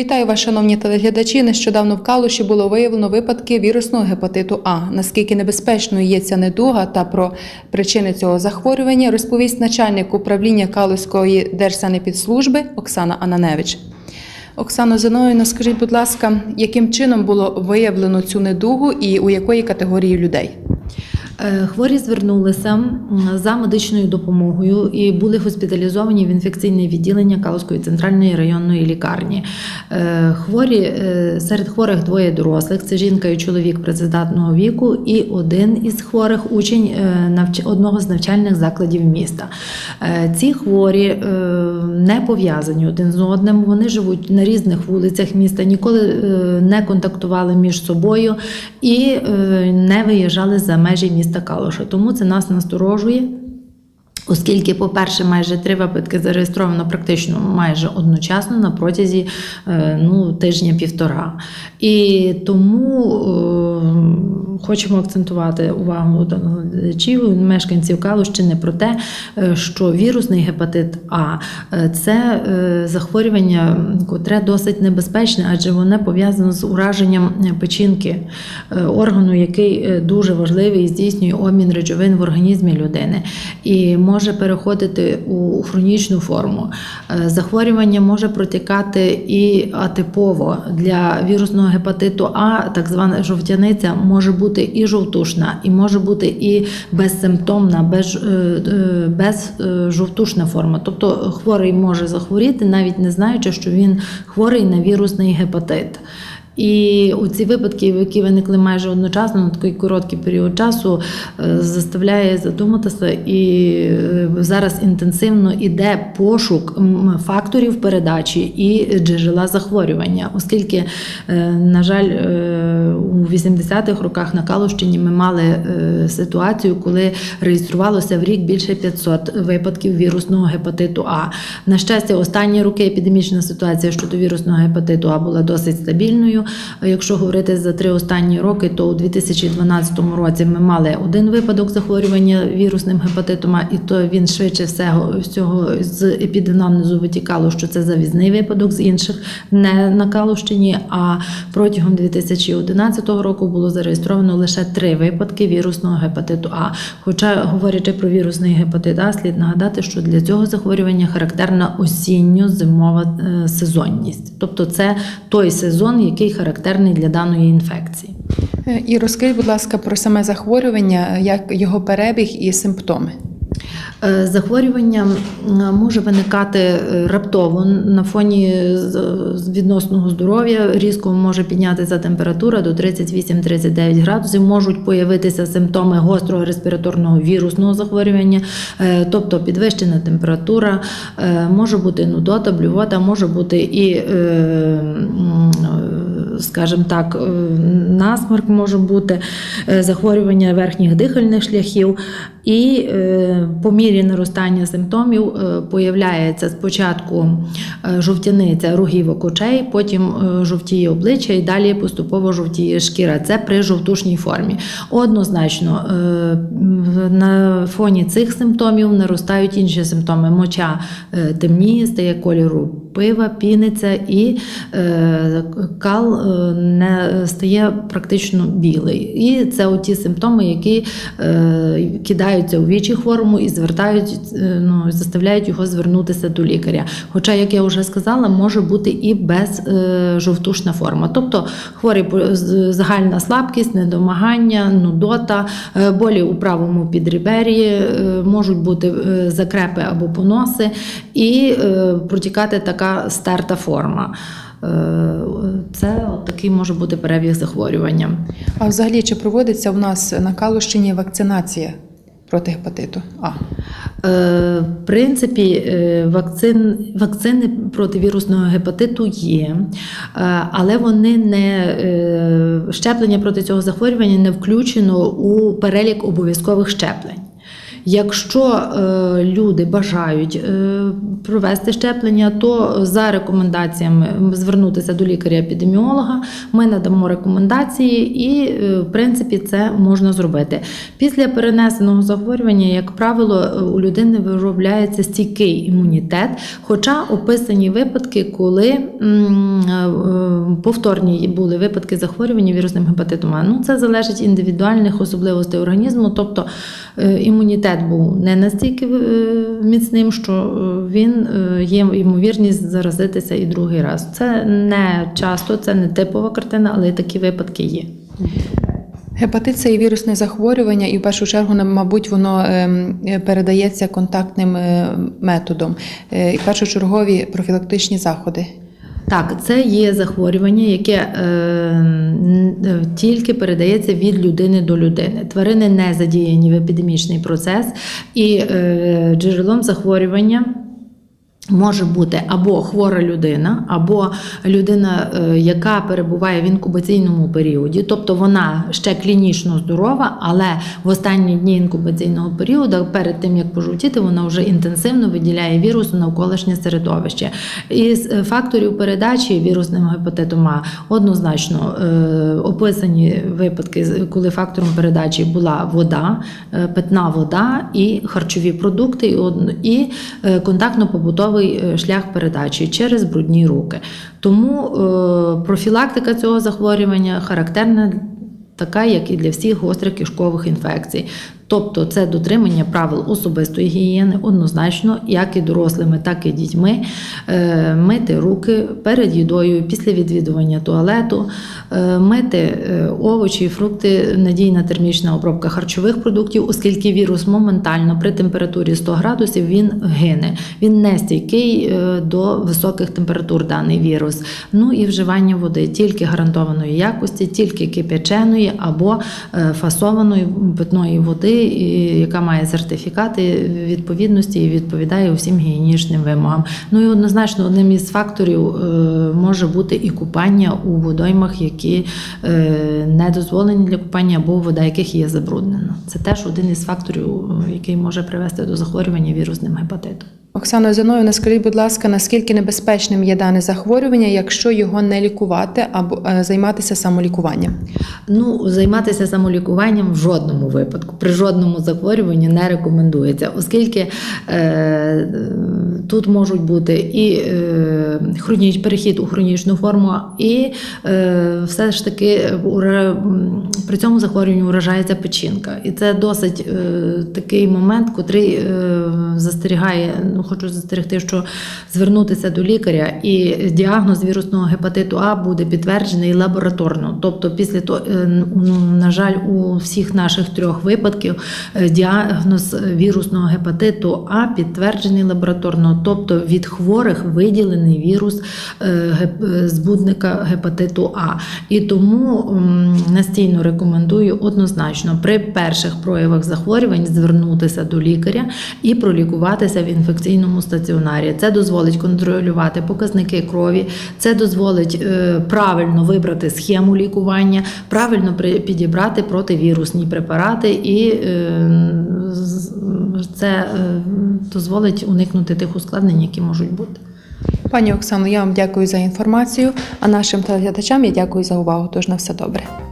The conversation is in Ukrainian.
Вітаю вас, шановні телеглядачі. Нещодавно в Калуші було виявлено випадки вірусного гепатиту А. Наскільки небезпечною є ця недуга та про причини цього захворювання, розповість начальник управління Калузької держсанепідслужби Оксана Ананевич. Оксано Зиновівна, скажіть, будь ласка, яким чином було виявлено цю недугу і у якої категорії людей? Е, Хворі звернулися за медичною допомогою і були госпіталізовані в інфекційне відділення Калузької центральної районної лікарні. Е, Хворі е, серед хворих двоє дорослих це жінка і чоловік працездатного віку, і один із хворих учень одного з навчальних закладів міста. Ці хворі не пов'язані один з одним. Вони живуть на різних вулицях міста, ніколи не контактували між собою і не виїжджали за межі міста Калуша. Тому це нас насторожує. Оскільки, по-перше, майже три випадки зареєстровано практично майже одночасно на протязі е, ну, тижня-півтора. І тому е, хочемо акцентувати увагу глядачів, мешканців Калущини про те, е, що вірусний гепатит А е, це захворювання, котре досить небезпечне, адже воно пов'язано з ураженням печінки, органу, який дуже важливий і здійснює обмін речовин в організмі людини. І може переходити у хронічну форму. Е, Захворювання може протікати і атипово для вірусного гепатиту А, так звана жовтяниця, може бути і жовтушна, і може бути і безсимптомна, без, е, е, безжовтушна форма. Тобто хворий може захворіти, навіть не знаючи, що він хворий на вірусний гепатит. І у ці випадки, які виникли майже одночасно на такий короткий період часу, е, заставляє задуматися, і е, зараз інтенсивно іде пошук факторів передачі і джерела захворювання, оскільки, е, на жаль, у 80-х роках на Калущині ми мали ситуацію, коли реєструвалося в рік більше 500 випадків вірусного гепатиту А. На щастя, останні роки епідемічна ситуація щодо вірусного гепатиту А була досить стабільною. Якщо говорити за три останні роки, то у 2012 році ми мали один випадок захворювання вірусним гепатитом, А, і то він швидше всього, всього з епіденамнезу витікало, що це завізний випадок з інших не на Калущині. А протягом 2011 року було зареєстровано лише три випадки вірусного гепатиту А. Хоча, говорячи про вірусний гепатит А, слід нагадати, що для цього захворювання характерна осінньо-зимова е, сезонність. Тобто це той сезон, який характерний для даної інфекції. Е, І розкажіть, будь ласка, про саме захворювання, як його перебіг і симптоми. Е, Захворювання може виникати е, раптово на фоні відносного здоров'я. Різко може піднятися температура до 38-39 градусів. Можуть появитися симптоми гострого респіраторного вірусного захворювання, тобто підвищена температура, може бути нудота, блювота, може бути і, скажімо так, е, насморк може бути, е, захворювання верхніх дихальних шляхів. І е, по мірі наростання симптомів появляється спочатку жовтяниця рогівок очей, потім жовтіє обличчя і далі поступово жовтіє шкіра. Це при жовтушній формі. Однозначно, на фоні цих симптомів наростають інші симптоми. Моча темніє, стає кольору пива, піниться і е, кал е, не стає практично білий. І це оті симптоми, які е, кидаються у вічі хворому і звертають, е, ну, заставляють його звернутися до лікаря. Хоча, як я вже сказала, може бути і безжовтушна форма. Тобто хворий загальна слабкість, недомагання, нудота, е, болі у правому підребер'ї, е, можуть бути е, закрепи або поноси, і е, протікати така стерта форма. Е, Це от такий може бути перебіг захворювання. А взагалі, чи проводиться у нас на Калущині вакцинація проти гепатиту А? Е, В принципі, е, вакцин, вакцини проти вірусного гепатиту є, але вони не щеплення проти цього захворювання не включено у перелік обов'язкових щеплень. Якщо е, люди бажають е, провести щеплення, то за рекомендаціями звернутися до лікаря-епідеміолога. Ми надамо рекомендації, і е, в принципі це можна зробити. Після перенесеного захворювання, як правило, у людини виробляється стійкий імунітет, хоча описані випадки, коли повторні були випадки захворювання вірусним гепатитом А. Ну, це залежить від індивідуальних особливостей організму, тобто е, імунітет був не настільки е, міцним, що е, він е, є ймовірність заразитися і другий раз. Це не часто, це не типова картина, але такі випадки є. Гепатит це і вірусне захворювання, і в першу чергу, мабуть, воно передається контактним методом. І першочергові профілактичні заходи. Так, це є захворювання, яке е, е, тільки передається від людини до людини. Тварини не задіяні в епідемічний процес, і е, джерелом захворювання. Може бути або хвора людина, або людина, е, яка перебуває в інкубаційному періоді, тобто вона ще клінічно здорова, але в останні дні інкубаційного періоду, перед тим як пожовтіти, вона вже інтенсивно виділяє вірус у навколишнє середовище. Із е, факторів передачі вірусним гепатитом А однозначно е, описані випадки, коли фактором передачі була вода, питна вода і харчові продукти, і, контактно-побутовий е, шлях передачі через брудні руки. Тому е, профілактика цього захворювання характерна така, як і для всіх гострих кишкових інфекцій. Тобто це дотримання правил особистої гігієни однозначно, як і дорослими, так і дітьми, Е, мити руки перед їдою, після відвідування туалету, е, мити е, овочі, фрукти, надійна термічна обробка харчових продуктів, оскільки вірус моментально при температурі 100 градусів він гине. Він не стійкий до високих температур даний вірус. Ну і вживання води тільки гарантованої якості, тільки кипяченої або фасованої питної води, яка має сертифікати відповідності і відповідає усім гігієнічним вимогам. Ну і однозначно одним із факторів е, може бути і купання у водоймах, які е, не дозволені для купання, або вода яких є забруднена. Це теж один із факторів, е, який може привести до захворювання вірусним гепатитом. Оксано Зиновівна, скажіть, будь ласка, наскільки небезпечним є дане захворювання, якщо його не лікувати або е, займатися самолікуванням? Ну, займатися самолікуванням в жодному випадку, при жодному захворюванні не рекомендується, оскільки е, тут можуть бути і е, хроніч, перехід у хронічну форму, і е, все ж таки при цьому захворюванні уражається печінка. І це досить е, такий момент, котрий е, застерігає, ну хочу застерегти, що звернутися до лікаря, і діагноз вірусного гепатиту А буде підтверджений лабораторно. Тобто, після того, е, ну, на жаль, у всіх наших трьох випадків е, діагноз вірусного гепатиту А підтверджений лабораторно, тобто від хворих виділений вірус е, збудника гепатиту А. І тому настійно рекомендую однозначно при перших проявах захворювань звернутися до лікаря і пролікуватися в інфекційному стаціонарі. Це дозволить контролювати показники крові, це дозволить е, правильно вибрати схему лікування, правильно при- підібрати противірусні препарати, і е, це е, дозволить уникнути тих ускладнень, які можуть бути. Пані Оксано, я вам дякую за інформацію, а нашим телеглядачам я дякую за увагу. Тож на все добре.